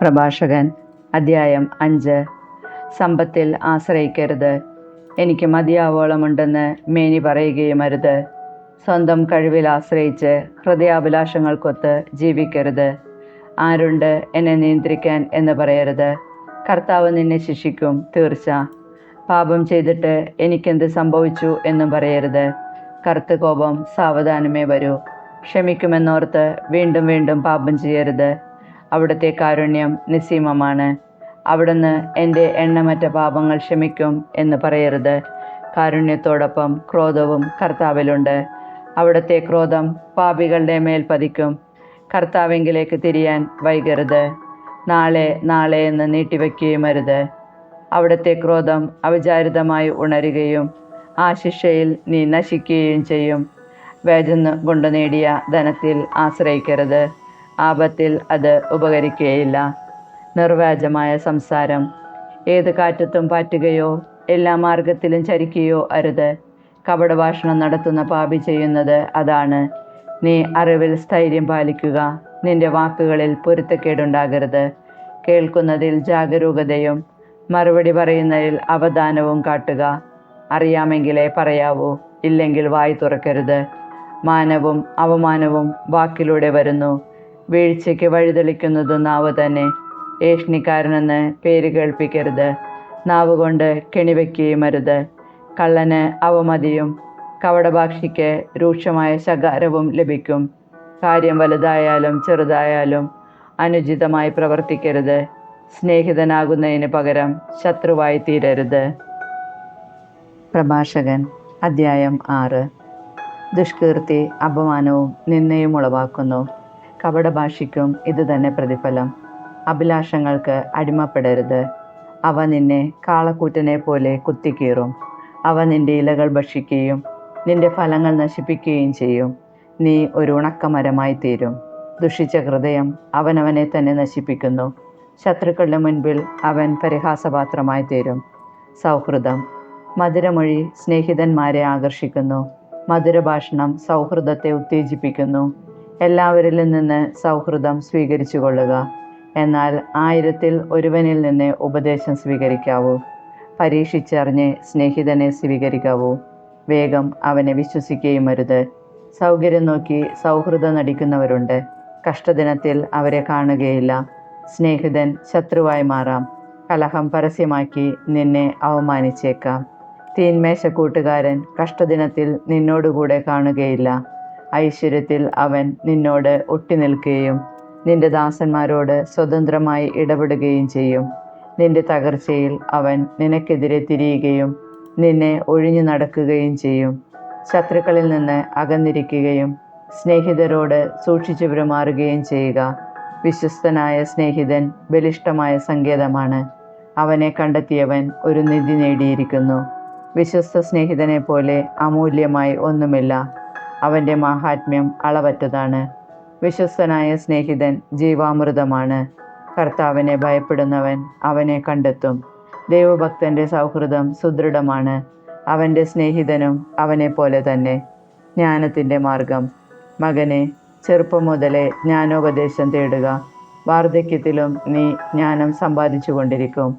പ്രഭാഷകൻ അധ്യായം അഞ്ച്. സമ്പത്തിൽ ആശ്രയിക്കരുത്. എനിക്ക് മതിയാവോളമുണ്ടെന്ന് മേനി പറയുകയും അരുത് സ്വന്തം കഴിവിൽ ആശ്രയിച്ച് ഹൃദയാഭിലാഷങ്ങൾക്കൊത്ത് ജീവിക്കരുത്. ആരുണ്ട് എന്നെ നിയന്ത്രിക്കാൻ എന്ന് പറയരുത്. കർത്താവ് നിന്നെ ശിക്ഷിക്കും തീർച്ച. പാപം ചെയ്തിട്ട് എനിക്കെന്ത് സംഭവിച്ചു എന്നും പറയരുത്. കറുത്ത കോപം സാവധാനമേ വരൂ. ക്ഷമിക്കുമെന്നോർത്ത് വീണ്ടും വീണ്ടും പാപം ചെയ്യരുത്. അവിടുത്തെ കാരുണ്യം നിസ്സീമമാണ് അവിടുന്ന് എന്റെ എണ്ണമറ്റ പാപങ്ങൾ ക്ഷമിക്കും എന്ന് പറയരുത്. കാരുണ്യത്തോടൊപ്പം ക്രോധവും കർത്താവിലുണ്ട്. അവിടുത്തെ ക്രോധം പാപികളുടെ മേൽ പതിക്കും. കർത്താവിങ്കിലേക്ക് തിരിയാൻ വൈകരുത്. നാളെ നാളെ എന്ന് നീട്ടിവെക്കുകയും അരുത്. അവിടുത്തെ ക്രോധം അവിചാരിതമായി ഉണരുകയും ആ ശിക്ഷയിൽ നീ നശിക്കുകയും ചെയ്യും. വേജന്ന് കൊണ്ടു നേടിയ ധനത്തിൽ ആശ്രയിക്കരുത്. ആപത്തിൽ അത് ഉപകരിക്കുകയില്ല. നിർവാജമായ സംസാരം. ഏത് കാറ്റത്തും പാറ്റുകയോ എല്ലാ മാർഗത്തിലും ചരിക്കുകയോ അരുത്. കപടഭാഷണം നടത്തുന്ന പാപി ചെയ്യുന്നത് അതാണ്. നീ അറിവിൽ സ്ഥൈര്യം പാലിക്കുക. നിന്റെ വാക്കുകളിൽ പൊരുത്തക്കേടുണ്ടാകരുത്. കേൾക്കുന്നതിൽ ജാഗരൂകതയും മറുപടി പറയുന്നതിൽ അവധാനവും കാട്ടുക. അറിയാമെങ്കിലേ പറയാവൂ ഇല്ലെങ്കിൽ വായി തുറക്കരുത്. മാനവും അവമാനവും വാക്കിലൂടെ വരുന്നു. വീഴ്ചയ്ക്ക് വഴിതെളിക്കുന്നത് നാവ് തന്നെ. ഏഷ്ണിക്കാരനെന്ന് പേര് കേൾപ്പിക്കരുത്. നാവ് കൊണ്ട് കെണിവെക്കുകയും അരുത് കള്ളന് അവമതിയും. കവടഭാക്ഷിക്ക് രൂക്ഷമായ ശകാരവും ലഭിക്കും. കാര്യം വലുതായാലും ചെറുതായാലും അനുചിതമായി പ്രവർത്തിക്കരുത്. സ്നേഹിതനാകുന്നതിന് പകരം ശത്രുവായി തീരരുത്. പ്രഭാഷകൻ അധ്യായം ആറ്. ദുഷ്കീർത്തി അപമാനവും നിന്നയും ഉളവാക്കുന്നു. കപടഭാഷിക്കും ഇത് തന്നെ പ്രതിഫലം. അഭിലാഷങ്ങൾക്ക് അടിമപ്പെടരുത്. അവ നിന്നെ കാളക്കൂറ്റനെ പോലെ കുത്തിക്കീറും. അവ നിന്റെ ഇലകൾ ഭക്ഷിക്കുകയും നിന്റെ ഫലങ്ങൾ നശിപ്പിക്കുകയും ചെയ്യും. നീ ഒരു ഉണക്കമരമായി തീരും. ദുഷിച്ച ഹൃദയം അവനവനെ തന്നെ നശിപ്പിക്കുന്നു. ശത്രുക്കളുടെ മുൻപിൽ അവൻ പരിഹാസപാത്രമായി തീരും. സൗഹൃദം. മധുരമൊഴി സ്നേഹിതന്മാരെ ആകർഷിക്കുന്നു. മധുരഭാഷണം സൗഹൃദത്തെ ഉത്തേജിപ്പിക്കുന്നു. എല്ലാവരിലും നിന്ന് സൗഹൃദം സ്വീകരിച്ചു കൊള്ളുക എന്നാൽ ആയിരത്തിൽ ഒരുവനിൽ നിന്ന് ഉപദേശം സ്വീകരിക്കാവൂ. പരീക്ഷിച്ചറിഞ്ഞ് സ്നേഹിതനെ സ്വീകരിക്കാവൂ. വേഗം അവനെ വിശ്വസിക്കുകയും അരുത്. സൗകര്യം നോക്കി സൗഹൃദം നടിക്കുന്നവരുണ്ട്. കഷ്ടദിനത്തിൽ അവരെ കാണുകയില്ല. സ്നേഹിതൻ ശത്രുവായി മാറാം. കലഹം പരസ്യമാക്കി നിന്നെ അവമാനിച്ചേക്കാം. തീന്മേശ കൂട്ടുകാരൻ കഷ്ടദിനത്തിൽ നിന്നോടുകൂടെ കാണുകയില്ല. ഐശ്വര്യത്തിൽ അവൻ നിന്നോട് ഒട്ടിനിൽക്കുകയും നിന്റെ ദാസന്മാരോട് സ്വതന്ത്രമായി ഇടപെടുകയും ചെയ്യും. നിന്റെ തകർച്ചയിൽ അവൻ നിനക്കെതിരെ തിരിയുകയും നിന്നെ ഒഴിഞ്ഞു നടക്കുകയും ചെയ്യും. ശത്രുക്കളിൽ നിന്ന് അകന്നിരിക്കുകയും സ്നേഹിതരോട് സൂക്ഷിച്ചു പെരുമാറുകയും ചെയ്യുക. വിശ്വസ്തനായ സ്നേഹിതൻ ബലിഷ്ടമായ സങ്കേതമാണ്. അവനെ കണ്ടെത്തിയവൻ ഒരു നിധി നേടിയിരിക്കുന്നു. വിശ്വസ്ത സ്നേഹിതനെ പോലെ അമൂല്യമായി ഒന്നുമില്ല. അവന്റെ മഹാത്മ്യം അളവറ്റതാണ് വിശ്വസ്തനായ സ്നേഹിതൻ ജീവാമൃതമാണ്. കർത്താവിനെ ഭയപ്പെടുന്നവൻ അവനെ കണ്ടെത്തും. ദൈവഭക്തന്റെ സൗഹൃദം സുദൃഢമാണ്. അവന്റെ സ്നേഹിതനും അവനെ പോലെ തന്നെ. ജ്ഞാനത്തിന്റെ മാർഗം. മകനെ ചെറുപ്പം മുതലേ ജ്ഞാനോപദേശം തേടുക. വാർദ്ധക്യത്തിലും നീ ജ്ഞാനം സമ്പാദിച്ചു കൊണ്ടിരിക്കും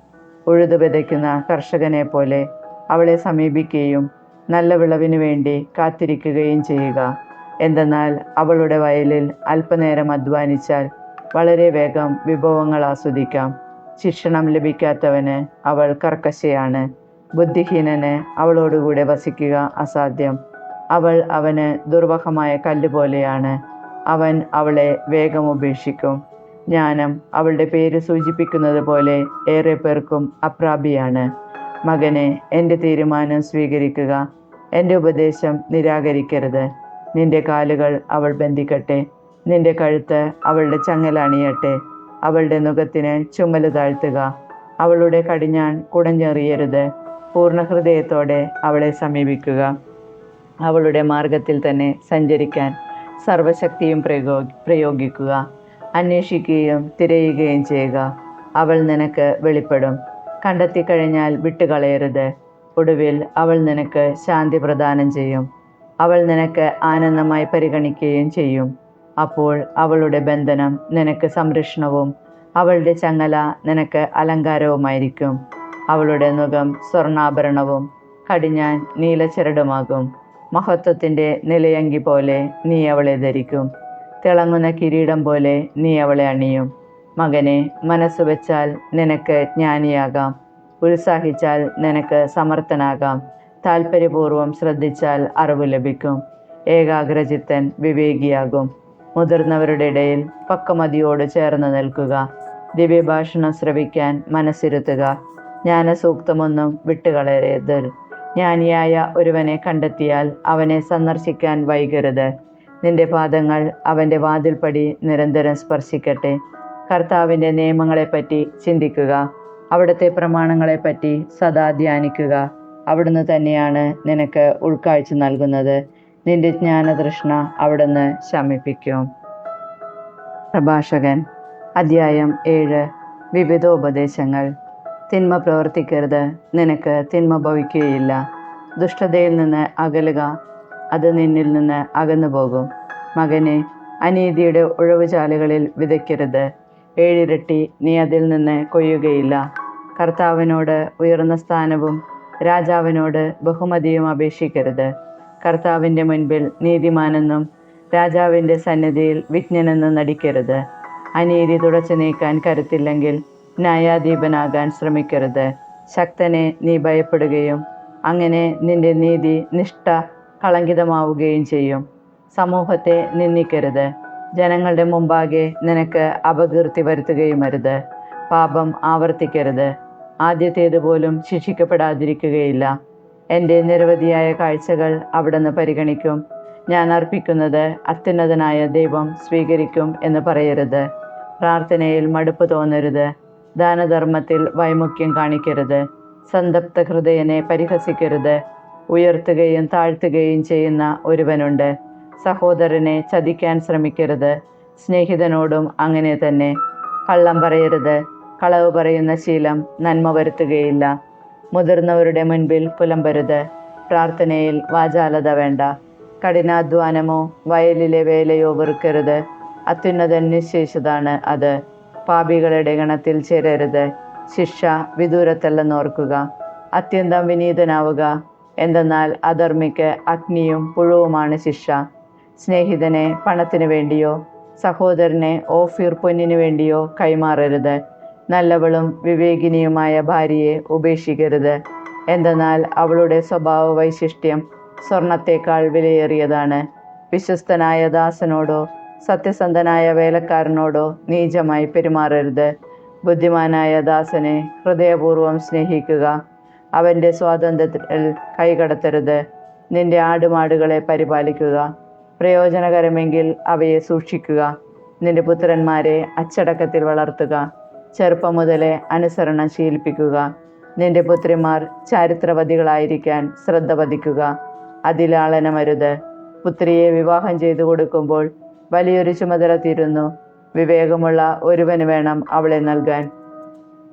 ഉഴുതു വിതയ്ക്കുന്ന കർഷകനെ പോലെ അവളെ സമീപിക്കുകയും നല്ല വിളവിനു വേണ്ടി കാത്തിരിക്കുകയും ചെയ്യുക. എന്തെന്നാൽ അവളുടെ വയലിൽ അല്പനേരം അധ്വാനിച്ചാൽ വളരെ വേഗം വിഭവങ്ങൾ ആസ്വദിക്കാം. ശിക്ഷണം ലഭിക്കാത്തവന് അവൾ കർക്കശയാണ്. ബുദ്ധിഹീനന് അവളോടുകൂടെ വസിക്കുക അസാധ്യം. അവൾ അവന് ദുർവഹമായ കല്ല് പോലെയാണ്. അവൻ അവളെ വേഗം ഉപേക്ഷിക്കും. ജ്ഞാനം അവളുടെ പേര് സൂചിപ്പിക്കുന്നത് പോലെ ഏറെ പേർക്കും അപ്രാപിയാണ്. മകനെ എന്റെ തീരുമാനം സ്വീകരിക്കുക. എന്റെ ഉപദേശം നിരാകരിക്കരുത്. നിന്റെ കാലുകൾ അവൾ ബന്ധിക്കട്ടെ. നിന്റെ കഴുത്ത് അവളുടെ ചങ്ങലണിയട്ടെ അവളുടെ മുഖത്തിന് ചുമൽ താഴ്ത്തുക. അവളുടെ കടിഞ്ഞാൻ കുടഞ്ഞെറിയരുത്. പൂർണ ഹൃദയത്തോടെ അവളെ സമീപിക്കുക. അവളുടെ മാർഗത്തിൽ തന്നെ സഞ്ചരിക്കാൻ സർവശക്തിയും പ്രയോ പ്രയോഗിക്കുക. അന്വേഷിക്കുകയും തിരയുകയും ചെയ്യുക. അവൾ നിനക്ക് വെളിപ്പെടും. കണ്ടെത്തിക്കഴിഞ്ഞാൽ വിട്ടുകളയരുത്. ഒടുവിൽ അവൾ നിനക്ക് ശാന്തി പ്രദാനം ചെയ്യും. അവൾ നിനക്ക് ആനന്ദമായി പരിഗണിക്കുകയും ചെയ്യും. അപ്പോൾ അവളുടെ ബന്ധനം നിനക്ക് സംരക്ഷണവും അവളുടെ ചങ്ങല നിനക്ക് അലങ്കാരവുമായിരിക്കും. അവളുടെ മുഖം സ്വർണാഭരണവും കടിഞ്ഞാൻ നീലച്ചരടുമാകും മഹത്വത്തിന്റെ നിലയങ്കി പോലെ നീ അവളെ ധരിക്കും. തിളങ്ങുന്ന കിരീടം പോലെ നീ അവളെ അണിയും. മകനെ മനസ്സ് വെച്ചാൽ നിനക്ക് ജ്ഞാനിയാകാം. ഉത്സാഹിച്ചാൽ നിനക്ക് സമർത്ഥനാകാം. താല്പര്യപൂർവം ശ്രദ്ധിച്ചാൽ അറിവ് ലഭിക്കും. ഏകാഗ്രചിത്തൻ വിവേകിയാകും. മുതിർന്നവരുടെ ഇടയിൽ പക്വമതിയോട് ചേർന്ന് നിൽക്കുക. ദിവ്യഭാഷണം ശ്രവിക്കാൻ മനസ്സിരുത്തുക. ജ്ഞാനസൂക്തമൊന്നും വിട്ടുകളയരുത്. ജ്ഞാനിയായ ഒരുവനെ കണ്ടെത്തിയാൽ അവനെ സന്ദർശിക്കാൻ വൈകരുത്. നിന്റെ പാദങ്ങൾ അവന്റെ വാതിൽപ്പടി നിരന്തരം സ്പർശിക്കട്ടെ. കർത്താവിന്റെ നിയമങ്ങളെപ്പറ്റി ചിന്തിക്കുക. അവിടുത്തെ പ്രമാണങ്ങളെപ്പറ്റി സദാ ധ്യാനിക്കുക. അവിടുന്ന് തന്നെയാണ് നിനക്ക് ഉൾക്കാഴ്ച നൽകുന്നത്. നിന്റെ ജ്ഞാനതൃഷ്ണ അവിടുന്ന് ശമിപ്പിക്കും. പ്രഭാഷകൻ അധ്യായം ഏഴ് വിവിധ ഉപദേശങ്ങൾ തിന്മ പ്രവർത്തിക്കരുത്. നിനക്ക് തിന്മ ഭവിക്കുകയില്ല. ദുഷ്ടതയിൽ നിന്ന് അകലുക. അത് നിന്നിൽ നിന്ന് അകന്നു പോകും മകനെ അനീതിയുടെ ഉഴവുചാലുകളിൽ വിതയ്ക്കരുത്. ഏഴിരട്ടി നീ അതിൽ നിന്ന് കൊയ്യുകയില്ല. കർത്താവിനോട് ഉയർന്ന സ്ഥാനവും രാജാവിനോട് ബഹുമതിയും അപേക്ഷിക്കരുത്. കർത്താവിന്റെ മുൻപിൽ നീതിമാനെന്നും രാജാവിന്റെ സന്നിധിയിൽ വിജ്ഞനെന്നും നടിക്കരുത്. അനീതി തുടച്ചു നീക്കാൻ കരുത്തില്ലെങ്കിൽ ന്യായാധീപനാകാൻ ശ്രമിക്കരുത്. ശക്തനെ നീ ഭയപ്പെടുകയും അങ്ങനെ നിന്റെ നീതി നിഷ്ഠ കളങ്കിതമാവുകയും ചെയ്യും. സമൂഹത്തെ നിന്ദിക്കരുത്. ജനങ്ങളുടെ മുമ്പാകെ നിനക്ക് അപകീർത്തി വരുത്തുകയുമരുത് പാപം ആവർത്തിക്കരുത്. ആദ്യത്തേതുപോലും ശിക്ഷിക്കപ്പെടാതിരിക്കുകയില്ല. എന്റെ നിരവധിയായ കാഴ്ചകൾ അവിടുന്ന് പരിഗണിക്കും. ഞാൻ അർപ്പിക്കുന്നത് അത്യുന്നതനായ ദൈവം സ്വീകരിക്കും എന്ന് പറയരുത്. പ്രാർത്ഥനയിൽ മടുപ്പ് തോന്നരുത്. ദാനധർമ്മത്തിൽ വൈമുഖ്യം കാണിക്കരുത്. സന്തപ്ത ഹൃദയനെ പരിഹസിക്കരുത്. ഉയർത്തുകയും താഴ്ത്തുകയും ചെയ്യുന്ന ഒരുവനുണ്ട്. സഹോദരനെ ചതിക്കാൻ ശ്രമിക്കരുത്. സ്നേഹിതനോടും അങ്ങനെ തന്നെ. കള്ളം പറയരുത്. കളവ് പറയുന്ന ശീലം നന്മ വരുത്തുകയില്ല. മുതിർന്നവരുടെ മുൻപിൽ പുലമ്പരുത്. പ്രാർത്ഥനയിൽ വാചാലത വേണ്ട. കഠിനാധ്വാനമോ വയലിലെ വേലയോ വെറുക്കരുത്. അത്യുന്നതൻ നിശ്ചയിച്ചതാണ് അത്. പാപികളുടെ ഗണത്തിൽ ചേരരുത്. ശിക്ഷ വിദൂരത്തല്ലെന്നോർക്കുക. അത്യന്തം വിനീതനാവുക. എന്തെന്നാൽ അധർമ്മിക്ക് അഗ്നിയും പുഴുവുമാണ് ശിക്ഷ. സ്നേഹിതനെ പണത്തിനു വേണ്ടിയോ സഹോദരനെ ഓഫീർ പൊന്നിനു വേണ്ടിയോ കൈമാറരുത്. നല്ലവളും വിവേകിനിയുമായ ഭാര്യയെ ഉപേക്ഷിക്കരുത്. എന്തെന്നാൽ അവളുടെ സ്വഭാവ വൈശിഷ്ട്യം സ്വർണത്തേക്കാൾ വിലയേറിയതാണ്. വിശ്വസ്തനായ ദാസനോടോ സത്യസന്ധനായ വേലക്കാരനോടോ നീചമായി പെരുമാറരുത്. ബുദ്ധിമാനായ ദാസനെ ഹൃദയപൂർവം സ്നേഹിക്കുക. അവന്റെ സ്വാതന്ത്ര്യത്തിൽ കൈകടത്തരുത്. നിന്റെ ആടുമാടുകളെ പരിപാലിക്കുക. പ്രയോജനകരമെങ്കിൽ അവയെ സൂക്ഷിക്കുക. നിന്റെ പുത്രന്മാരെ അച്ചടക്കത്തിൽ വളർത്തുക. ചെറുപ്പം മുതലേ അനുസരണം ശീലിപ്പിക്കുക. നിന്റെ പുത്രിമാർ ചാരിത്രവതികളായിരിക്കാൻ ശ്രദ്ധ പതിക്കുക. അതിലാളനമരുത്. പുത്രിയെ വിവാഹം ചെയ്തു കൊടുക്കുമ്പോൾ വലിയൊരു ചുമതല തീരുന്നു. വിവേകമുള്ള ഒരുവന് വേണം അവളെ നൽകാൻ.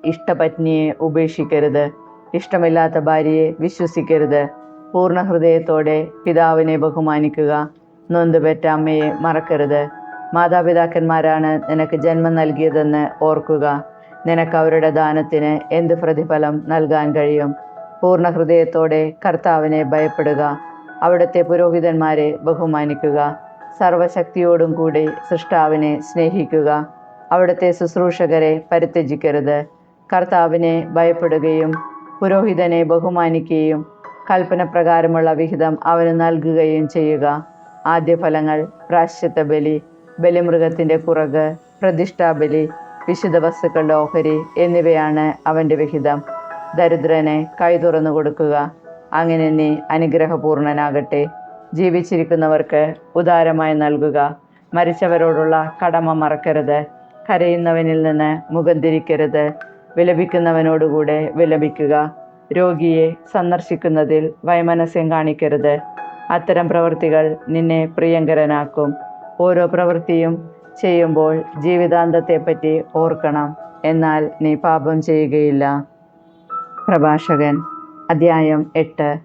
ഇഷ്ടപത്നിയെ ഉപേക്ഷിക്കരുത്. ഇഷ്ടമില്ലാത്ത ഭാര്യയെ വിശ്വസിക്കരുത്. പൂർണ ഹൃദയത്തോടെ പിതാവിനെ ബഹുമാനിക്കുക. നൊന്തുപെറ്റ അമ്മയെ മറക്കരുത്. മാതാപിതാക്കന്മാരാണ് നിനക്ക് ജന്മം നൽകിയതെന്ന് ഓർക്കുക. നിനക്ക് അവരുടെ ദാനത്തിന് എന്ത് പ്രതിഫലം നൽകാൻ കഴിയും? പൂർണ ഹൃദയത്തോടെ കർത്താവിനെ ഭയപ്പെടുക. അവിടുത്തെ പുരോഹിതന്മാരെ ബഹുമാനിക്കുക. സർവശക്തിയോടും കൂടി സൃഷ്ടാവിനെ സ്നേഹിക്കുക. അവിടുത്തെ ശുശ്രൂഷകരെ പരിത്യജിക്കരുത്. കർത്താവിനെ ഭയപ്പെടുകയും പുരോഹിതനെ ബഹുമാനിക്കുകയും കൽപ്പന പ്രകാരമുള്ള വിഹിതം അവന് നൽകുകയും ചെയ്യുക. ആദ്യഫലങ്ങൾ പ്രാശ്ചിത്ത ബലി ബലിമൃഗത്തിന്റെ കുറക് പ്രതിഷ്ഠാബലി വിശുദ്ധ വസ്തുക്കളുടെ ഓഹരി എന്നിവയാണ് അവന്റെ വിഹിതം. ദരിദ്രനെ കൈ തുറന്നു കൊടുക്കുക. അങ്ങനെ നീ അനുഗ്രഹപൂർണനാകട്ടെ. ജീവിച്ചിരിക്കുന്നവർക്ക് ഉദാരമായി നൽകുക. മരിച്ചവരോടുള്ള കടമ മറക്കരുത്. കരയുന്നവനിൽ നിന്ന് മുഖം തിരിക്കരുത്. വിലപിക്കുന്നവനോടുകൂടെ വിലപിക്കുക. രോഗിയെ സന്ദർശിക്കുന്നതിൽ വൈമനസ്യം കാണിക്കരുത്. അത്തരം പ്രവൃത്തികൾ നിന്നെ പ്രിയങ്കരനാക്കും. ഓരോ പ്രവൃത്തിയും ചെയ്യുമ്പോൾ ജീവിതാന്തത്തെപ്പറ്റി ഓർക്കണം. എന്നാൽ നീ പാപം ചെയ്യുകയില്ല. പ്രഭാഷകൻ അധ്യായം എട്ട്.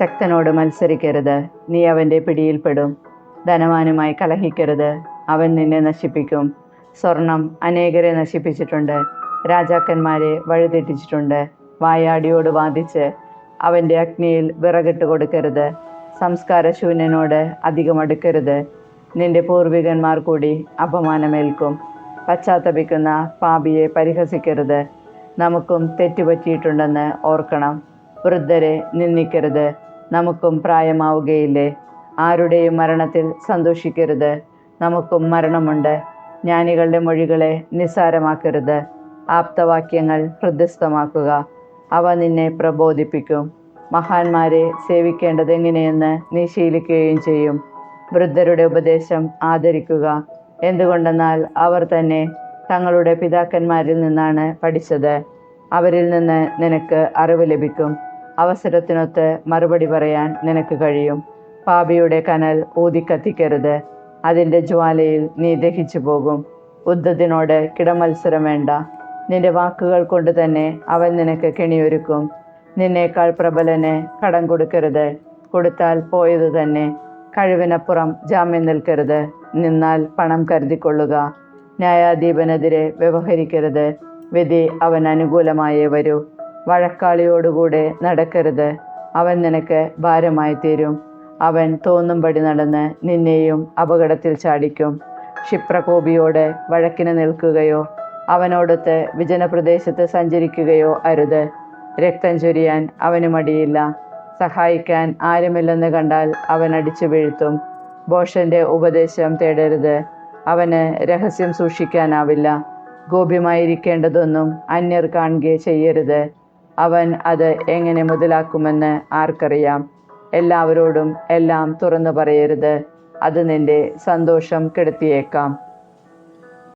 ശക്തനോട് മത്സരിക്കരുത്. നീ അവന്റെ പിടിയിൽപ്പെടും. ധനവാനുമായി കലഹിക്കരുത്. അവൻ നിന്നെ നശിപ്പിക്കും. സ്വർണം അനേകരെ നശിപ്പിച്ചിട്ടുണ്ട്. രാജാക്കന്മാരെ വഴിതെറ്റിച്ചിട്ടുണ്ട്. വായാടിയോട് വാദിച്ച് അവന്റെ അഗ്നിയിൽ വിറകിട്ട് കൊടുക്കരുത്. സംസ്കാരശൂന്യനോട് അധികം അടുക്കരുത്. നിന്റെ പൂർവികന്മാർ കൂടി അപമാനമേൽക്കും. പശ്ചാത്തപിക്കുന്ന പാപിയെ പരിഹസിക്കരുത്. നമുക്കും തെറ്റുപറ്റിയിട്ടുണ്ടെന്ന് ഓർക്കണം. വൃദ്ധരെ നിന്ദിക്കരുത്. നമുക്കും പ്രായമാവുകയില്ലേ? ആരുടെയും മരണത്തിൽ സന്തോഷിക്കരുത്. നമുക്കും മരണമുണ്ട്. ജ്ഞാനികളുടെ മൊഴികളെ നിസ്സാരമാക്കരുത്. ആപ്തവാക്യങ്ങൾ ഹൃദയസ്ഥമാക്കുക. അവ നിന്നെ പ്രബോധിപ്പിക്കും. മഹാന്മാരെ സേവിക്കേണ്ടതെങ്ങനെയെന്ന് നീ ശീലിക്കുകയും ചെയ്യും. വൃദ്ധരുടെ ഉപദേശം ആദരിക്കുക. എന്തുകൊണ്ടെന്നാൽ അവർ തന്നെ തങ്ങളുടെ പിതാക്കന്മാരിൽ നിന്നാണ് പഠിച്ചത്. അവരിൽ നിന്ന് നിനക്ക് അറിവ് ലഭിക്കും. അവസരത്തിനൊത്ത് മറുപടി പറയാൻ നിനക്ക് കഴിയും. പാപിയുടെ കനൽ ഊതിക്കത്തിക്കരുത്. അതിന്റെ ജ്വാലയിൽ നീ ദഹിച്ചു പോകും. ഉദ്ധത്തിനോട് കിടമത്സരം വേണ്ട. നിന്റെ വാക്കുകൾ കൊണ്ട് തന്നെ അവൻ നിനക്ക് കെണിയൊരുക്കും. നിന്നേക്കാൾ പ്രബലന് കടം കൊടുക്കരുത്. കൊടുത്താൽ പോയത് തന്നെ കഴിവിനപ്പുറം ജാമ്യം നിൽക്കരുത്. നിന്നാൽ പണം കരുതിക്കൊള്ളുക. ന്യായാധീപനെതിരെ വ്യവഹരിക്കരുത്. വിധി അവൻ അനുകൂലമായേ വരൂ. വഴക്കാളിയോടുകൂടെ നടക്കരുത്. അവൻ നിനക്ക് ഭാരമായി തീരും. അവൻ തോന്നുംപടി നടന്ന് നിന്നെയും അപകടത്തിൽ ചാടിക്കും. ക്ഷിപ്രകോപിയോട് വഴക്കിന് നിൽക്കുകയോ അവനോടൊത്ത് വിജനപ്രദേശത്ത് സഞ്ചരിക്കുകയോ അരുത്. രക്തം ചൊരിയാൻ അവന് മടിയില്ല. സഹായിക്കാൻ ആരുമില്ലെന്ന് കണ്ടാൽ അവൻ അടിച്ചു വീഴ്ത്തും. ബോഷന്റെ ഉപദേശം തേടരുത്. അവന് രഹസ്യം സൂക്ഷിക്കാനാവില്ല. ഗോപ്യമായിരിക്കേണ്ടതൊന്നും അന്യർ കാണുകയെ ചെയ്യരുത്. അവൻ അത് എങ്ങനെ മുതലാക്കുമെന്ന് ആർക്കറിയാം. എല്ലാവരോടും എല്ലാം തുറന്നു പറയരുത്. അത് നിന്റെ സന്തോഷം കെടുത്തിയേക്കാം.